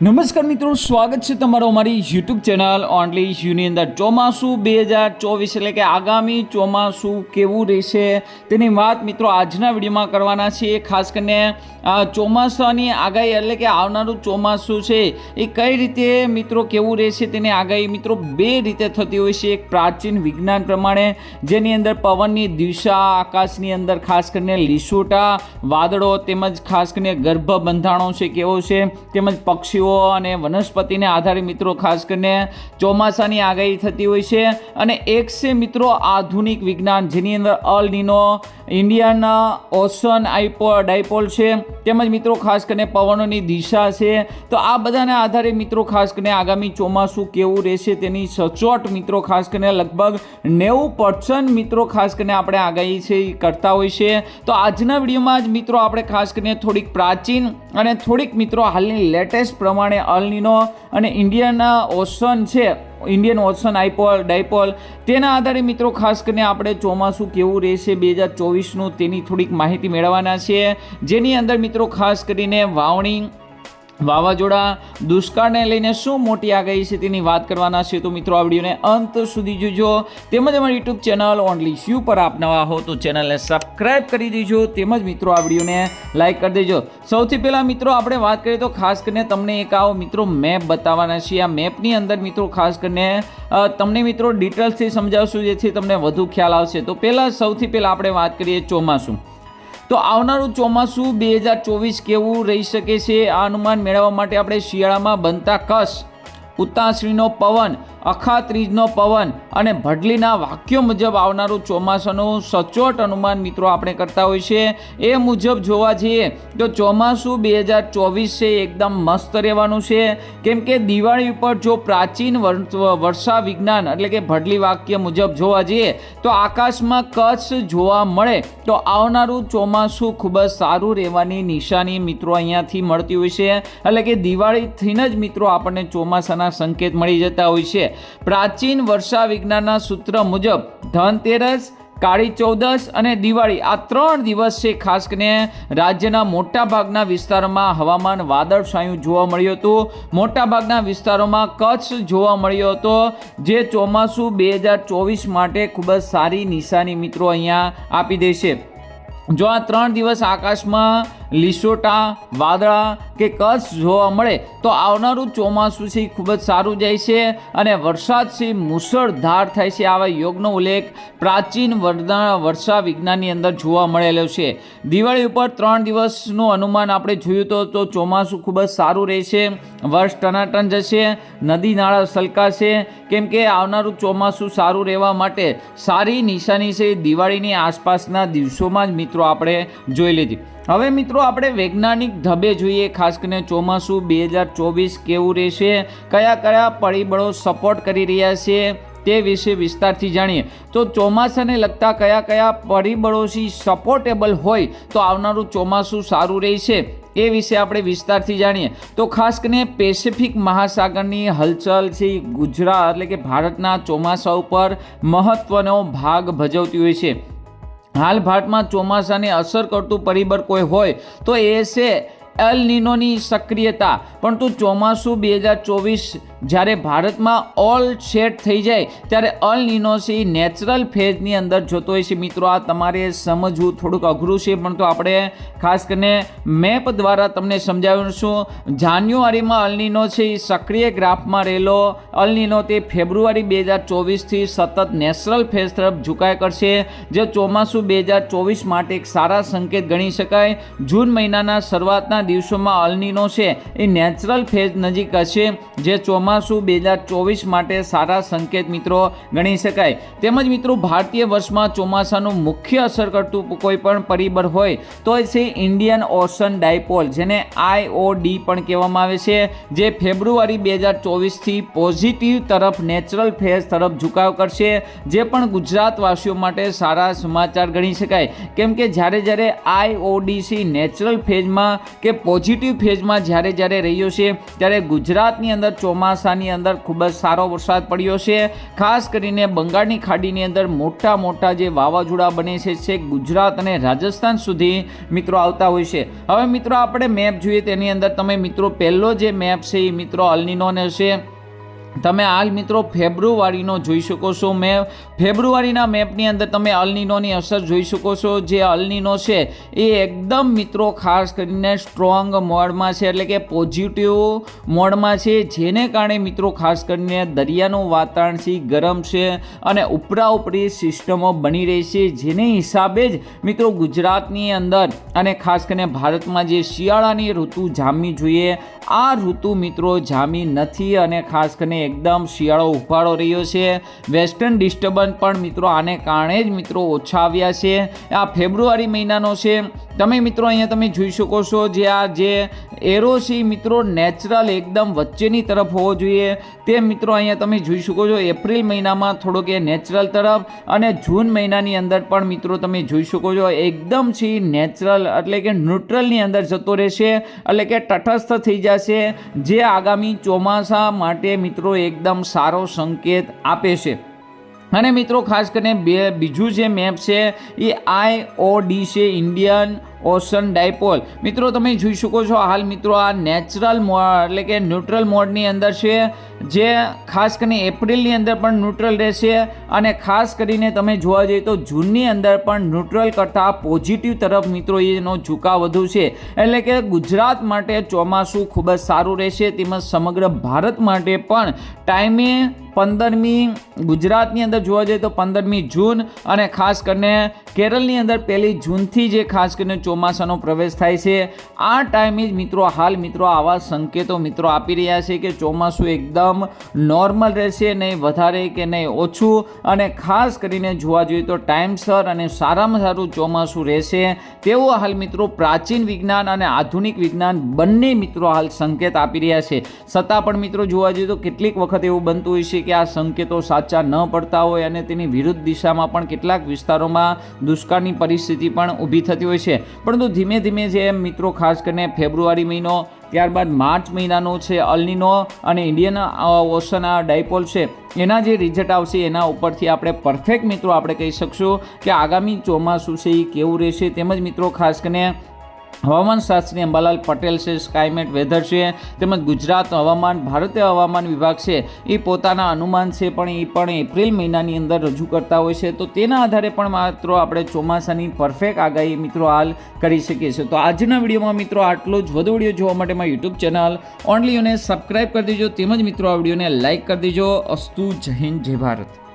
નમસ્કાર મિત્રો, સ્વાગત છે તમારો અમારી યુટ્યુબ ચેનલ ઓનલી યુની અંદર. ચોમાસું બે હજાર ચોવીસ એટલે કે આગામી ચોમાસું કેવું રહેશે તેની વાત મિત્રો આજના વિડીયોમાં કરવાના છીએ. ખાસ કરીને ચોમાસાની આગાહી એટલે કે આવનારું ચોમાસું છે, એ કઈ રીતે મિત્રો કેવું રહેશે તેની આગાહી મિત્રો બે રીતે થતી હોય છે. એક પ્રાચીન વિજ્ઞાન પ્રમાણે, જેની અંદર પવનની દિશા, આકાશની અંદર ખાસ કરીને લીસોટા, વાદળો, તેમજ ખાસ કરીને ગર્ભ બંધાણો છે, કેવો છે, તેમજ પક્ષીઓ અને વનસ્પતિને આધારે મિત્રો ખાસ કરીને ચોમાસાની આગાહી થતી હોય છે અને એક છે મિત્રો આધુનિક વિજ્ઞાન, જેની અંદર અલ નીનો, ઇન્ડિયન ઓશન આઈપો ડાયપોલ છે, તેમજ મિત્રો ખાસ કરીને પવનોની દિશા છે. તો આ બધાના આધારે મિત્રો ખાસ કરીને આગામી ચોમાસું કેવું રહેશે તેની સચોટ મિત્રો ખાસ કરીને લગભગ નેવું પર્સન્ટ મિત્રો ખાસ કરીને આપણે આગાહી છે કરતા હોય છે. તો આજના વિડીયોમાં જ મિત્રો આપણે ખાસ કરીને થોડીક પ્રાચીન અને થોડીક મિત્રો હાલની લેટેસ્ટ પ્રમાણે અલનીનો અને ઇન્ડિયન ઓશન છે, ઇન્ડિયન ઓશન, આઈપોલ, ડાયપોલ, તેના આધારે મિત્રો ખાસ કરીને આપણે ચોમાસું કેવું રહેશે બે હજાર ચોવીસનું તેની થોડીક માહિતી મેળવવાના છે. જેની અંદર મિત્રો ખાસ કરીને વાવણી વાવાઝોડા દુષ્કાળને લઈને શું મોટી આગાહી છે તેની વાત કરવાના છે તો મિત્રો, આ વિડીયોને અંત સુધી જોજો. તેમજ અમારી યુટ્યુબ ચેનલ ઓનલી શ્યુ પર આપ નવા હો તો ચેનલને સબસ્ક્રાઇબ કરી દેજો. તેમજ મિત્રો, આ વિડીયોને લાઈક કરી દેજો. સૌથી પહેલાં મિત્રો, આપણે વાત કરીએ તો ખાસ કરીને તમને એક આવો મિત્રો મેપ બતાવવાના છીએ આ મેપની અંદર મિત્રો, ખાસ કરીને તમને મિત્રો ડિટેલ્સથી સમજાવશું, જેથી તમને વધુ ખ્યાલ આવશે. તો પહેલાં સૌથી પહેલાં આપણે વાત કરીએ ચોમાસું. તો આવનારું ચોમાસું બે હજાર ચોવીસ કેવું રહી શકે છે? આ અનુમાન મેળવવા માટે આપણે શિયાળામાં બનતા કસ ઉતાસળીનો પવન અખાત્રીજનો પવન અને ભડલીના વાક્યો મુજબ આવનારું ચોમાસાનું સચોટ અનુમાન મિત્રો આપણે કરતા હોય છે એ મુજબ જોવા જઈએ તો ચોમાસું બે હજાર ચોવીસ છે એકદમ મસ્ત રહેવાનું છે. કેમ કે દિવાળી ઉપર જો પ્રાચીન વર- વર્ષા વિજ્ઞાન એટલે કે ભડલી વાક્ય મુજબ જોવા જઈએ તો આકાશમાં કચ્છ જોવા મળે તો આવનારું ચોમાસું ખૂબ જ સારું રહેવાની નિશાની મિત્રો અહીંયાથી મળતી હોય છે. એટલે કે દિવાળીથી જ મિત્રો આપણને ચોમાસાના સંકેત મળી જતા હોય છે. પ્રાચીન વર્ષા વિજ્ઞાનના સૂત્ર મુજબ ધનતેરસ, કાળી ચૌદસ અને દિવાળી આ ત્રણ દિવસ છે ખાસ કરીને રાજ્યના મોટાભાગના વિસ્તારોમાં હવામાન વાદળછાયું જોવા મળ્યું હતું. મોટાભાગના વિસ્તારોમાં કચ્છ જોવા મળ્યો હતો, જે ચોમાસું બે હજાર ચોવીસ માટે ખૂબ જ સારી નિશાની મિત્રો અહીંયા આપી દેશે જો આ ત્રણ દિવસ આકાશમાં લીસોટા, વાદળા કે કચ્છ જોવા મળે તો આવનારું ચોમાસું છે ખૂબ જ સારું જાય છે અને વરસાદ છે મુસળધાર થાય છે. આવા યોગનો ઉલ્લેખ પ્રાચીન વર્ધા વર્ષા વિજ્ઞાનની અંદર જોવા મળેલો છે. દિવાળી ઉપર ત્રણ દિવસનું અનુમાન આપણે જોયું તો તો ચોમાસું ખૂબ જ સારું રહેશે. વર્ષ ટનાટન જશે, નદી નાળા સલકાશે. કેમ કે આવનારું ચોમાસું સારું રહેવા માટે સારી નિશાની છે દિવાળીની આસપાસના દિવસોમાં જ મિત્રો આપણે જોઈ લીધી. હવે મિત્રો આપણે વૈજ્ઞાનિક ઢબે જોઈએ, ખાસ કરીને ચોમાસું બે હજાર ચોવીસ કેવું રહેશે, કયા કયા પરિબળો સપોર્ટ કરી રહ્યા છે તે વિશે વિસ્તારથી જાણીએ. તો ચોમાસાને લગતા કયા કયા પરિબળોથી સપોર્ટેબલ હોય તો આવનારું ચોમાસું સારું રહેશે એ વિશે આપણે વિસ્તારથી જાણીએ. તો ખાસ કરીને પેસિફિક મહાસાગરની હલચલ છે ગુજરાત એટલે કે ભારતના ચોમાસા ઉપર મહત્ત્વનો ભાગ ભજવતી હોય છે. હાલ ભારતમાં ચોમાસાને અસર કરતું પરિબળ કોઈ હોય તો એ છે એલ નિનોની સક્રિયતા. પરંતુ ચોમાસું બે હજાર ચોવીસ જ્યારે ભારતમાં ઓલ સેટ થઈ જાય, ત્યારે અલ નિનોસી છે નેચરલ ફેઝની અંદર જોતો હોય છે. મિત્રો, આ તમારે સમજવું થોડુંક અઘરું છે પણ તો આપણે ખાસ કરીને મેપ દ્વારા તમને સમજાવીશું જાન્યુઆરીમાં અલનીનો છે એ સક્રિય ગ્રાફમાં રહેલો અલનીનો તે ફેબ્રુઆરી બે હજાર ચોવીસથી સતત નેચરલ ફેઝ તરફ ઝુકાય કરશે, જે ચોમાસું બે હજાર ચોવીસ માટે એક સારા સંકેત ગણી શકાય. જૂન મહિનાના શરૂઆતના દિવસોમાં અલનીનો છે એ નેચરલ ફેઝ નજીક હશે, જે ચોમાસું બે હજાર ચોવીસ માટે સારા સંકેત મિત્રો ગણી શકાય. તેમજ મિત્રો, ભારતીય વર્ષમાં ચોમાસાનું મુખ્ય અસર કરતું કોઈ પણ પરિબળ હોય, તો છે ઇન્ડિયન ઓશન ડાયપોલ, જેને આઈઓડી પણ કહેવામાં આવે છે, જે ફેબ્રુઆરી બે હજાર ચોવીસથી પોઝિટિવ તરફ નેચરલ ફેઝ તરફ ઝુકાવ કરશે, જે પણ ગુજરાતવાસીઓ માટે સારા સમાચાર ગણી શકાય. કેમ કે જ્યારે જ્યારે આઈઓડીસી નેચરલ ફેઝમાં કે પોઝિટિવ ફેઝમાં જ્યારે જ્યારે રહ્યો છે, ત્યારે ગુજરાતની અંદર ચોમાસાની અંદર ખૂબ જ સારો વરસાદ પડ્યો છે. ખાસ કરીને બંગાળની ખાડીની અંદર મોટા મોટા જે વાવાઝોડા બને છે જે ગુજરાત અને રાજસ્થાન સુધી મિત્રો આવતા હોય છે. હવે મિત્રો આપણે મેપ જોઈએ, તેની અંદર તમે મિત્રો પહેલો જે મેપ છે એ મિત્રો અલનીનોને છે. તમે હાલ મિત્રો ફેબ્રુઆરીનો જોઈ શકો છો મેપ ફેબ્રુઆરીના મેપની અંદર તમે અલનીનોની અસર જોઈ શકો છો. જે અલનીનો છે એ એકદમ મિત્રો ખાસ કરીને સ્ટ્રોંગ મોડમાં છે, એટલે કે પોઝિટિવ મોડમાં છે, જેને કારણે મિત્રો ખાસ કરીને દરિયાનું વાતાવરણ છે, ગરમ છે અને ઉપરા ઉપરી સિસ્ટમો બની રહી છે. જેને હિસાબે જ મિત્રો ગુજરાતની અંદર અને ખાસ કરીને ભારતમાં જે શિયાળાની ઋતુ જામવી જોઈએ, આ ઋતુ મિત્રો જામી નથી અને ખાસ કરીને એકદમ શિયાળો ઉફાળો રહ્યો છે. વેસ્ટર્ન ડિસ્ટર્બન્સ પણ મિત્રો આને કારણે જ મિત્રો ઓછા આવ્યા છે. આ ફેબ્રુઆરી મહિનાનો છે. તમે મિત્રો અહીંયા તમે જોઈ શકો છો જે આ જે એરો છે મિત્રો નેચરલ એકદમ વચ્ચેની તરફ હોવો જોઈએ. તે મિત્રો અહીંયા તમે જોઈ શકો છો એપ્રિલ મહિનામાં થોડોક એ નેચરલ તરફ અને જૂન મહિનાની અંદર પણ મિત્રો તમે જોઈ શકો છો એકદમ છે નેચરલ એટલે કે ન્યુટ્રલની અંદર જતો રહેશે. એટલે કે તટસ્થ થઈ જશે. જે આગામી ચોમાસા માટે મિત્રો એકદમ સારો સંકેત આપે છે. અને મિત્રો, ખાસ કરીને બે, બીજું જે મેપ છે, એ આઈ ઓ ડી છે, ઇન્ડિયન ઓશન ડાયપોલ. મિત્રો, તમે જોઈ શકો છો, હાલ મિત્રો આ નેચરલ એટલે કે ન્યુટ્રલ મોડની અંદર છે, જે ખાસ કરીને એપ્રિલની અંદર પણ ન્યુટ્રલ રહેશે અને ખાસ કરીને તમે જોવા જઈએ તો જૂનની અંદર પણ ન્યુટ્રલ કરતાં પોઝિટિવ તરફ મિત્રો એનો ઝુકાવ વધુ છે. એટલે કે ગુજરાત માટે ચોમાસું ખૂબ જ સારું રહેશે, તેમજ સમગ્ર ભારત માટે પણ ટાઈમે પંદરમી ગુજરાતની અંદર જોવા જઈએ તો પંદરમી જૂન અને ખાસ કરીને કેરળની અંદર પહેલી જૂનથી જે ખાસ કરીને ચોમાસાનો પ્રવેશ થાય છે. આ ટાઈમે જ મિત્રો, હાલ મિત્રો, આવા સંકેતો મિત્રો આપી રહ્યા છે કે ચોમાસું એકદમ નોર્મલ રહેશે નહીં, વધારે કે નહીં, ઓછું. અને ખાસ કરીને જોવા જોઈએ તો ટાઈમસર અને સારામાં સારું ચોમાસું રહેશે. તેવું હાલ મિત્રો પ્રાચીન વિજ્ઞાન અને આધુનિક વિજ્ઞાન બંને મિત્રો હાલ સંકેત આપી રહ્યા છે. છતાં પણ મિત્રો જોવા જઈએ તો કેટલીક વખત એવું બનતું હોય છે કે આ સંકેતો સાચા ન પડતા હોય અને તેની વિરુદ્ધ દિશામાં પણ કેટલાક વિસ્તારોમાં દુષ્કાળની પરિસ્થિતિ પણ ઊભી થતી હોય છે. પરંતુ ધીમે ધીમે જે મિત્રો, ખાસ કરીને ફેબ્રુઆરી મહિનો, ત્યારબાદ માર્ચ મહિનાનો છે અલનીનો અને ઇન્ડિયન ઓશન આ ડાયપોલ છે, એના જે રિઝલ્ટ આવશે એના ઉપરથી આપણે પરફેક્ટ મિત્રો આપણે કહી શકશું કે આગામી ચોમાસું છે એ કેવું રહેશે. તેમજ મિત્રો, ખાસ કરીને હવામાન શાસ્ત્રી અંબાલાલ પટેલ છે સ્કાયમેટ વેધર છે, તેમજ ગુજરાત હવામાન, ભારતીય હવામાન વિભાગ છે. એ પોતાના અનુમાન છે, પણ એ પણ એપ્રિલ મહિનાની અંદર રજૂ કરતા હોય છે. તો તેના આધારે પણ માત્ર આપણે ચોમાસાની પરફેક્ટ આગાહી મિત્રો હાલ કરી શકીએ છીએ. તો આજના વિડીયોમાં મિત્રો આટલો જ વધુ વીડિયો જોવા માટે મારી યુટ્યુબ ચેનલ ઓનલી અને સબસ્ક્રાઈબ કરી દેજો. તેમજ મિત્રો આ વિડીયોને લાઇક કરી દેજો. અસ્તુ જય હિન્દ, જય ભારત.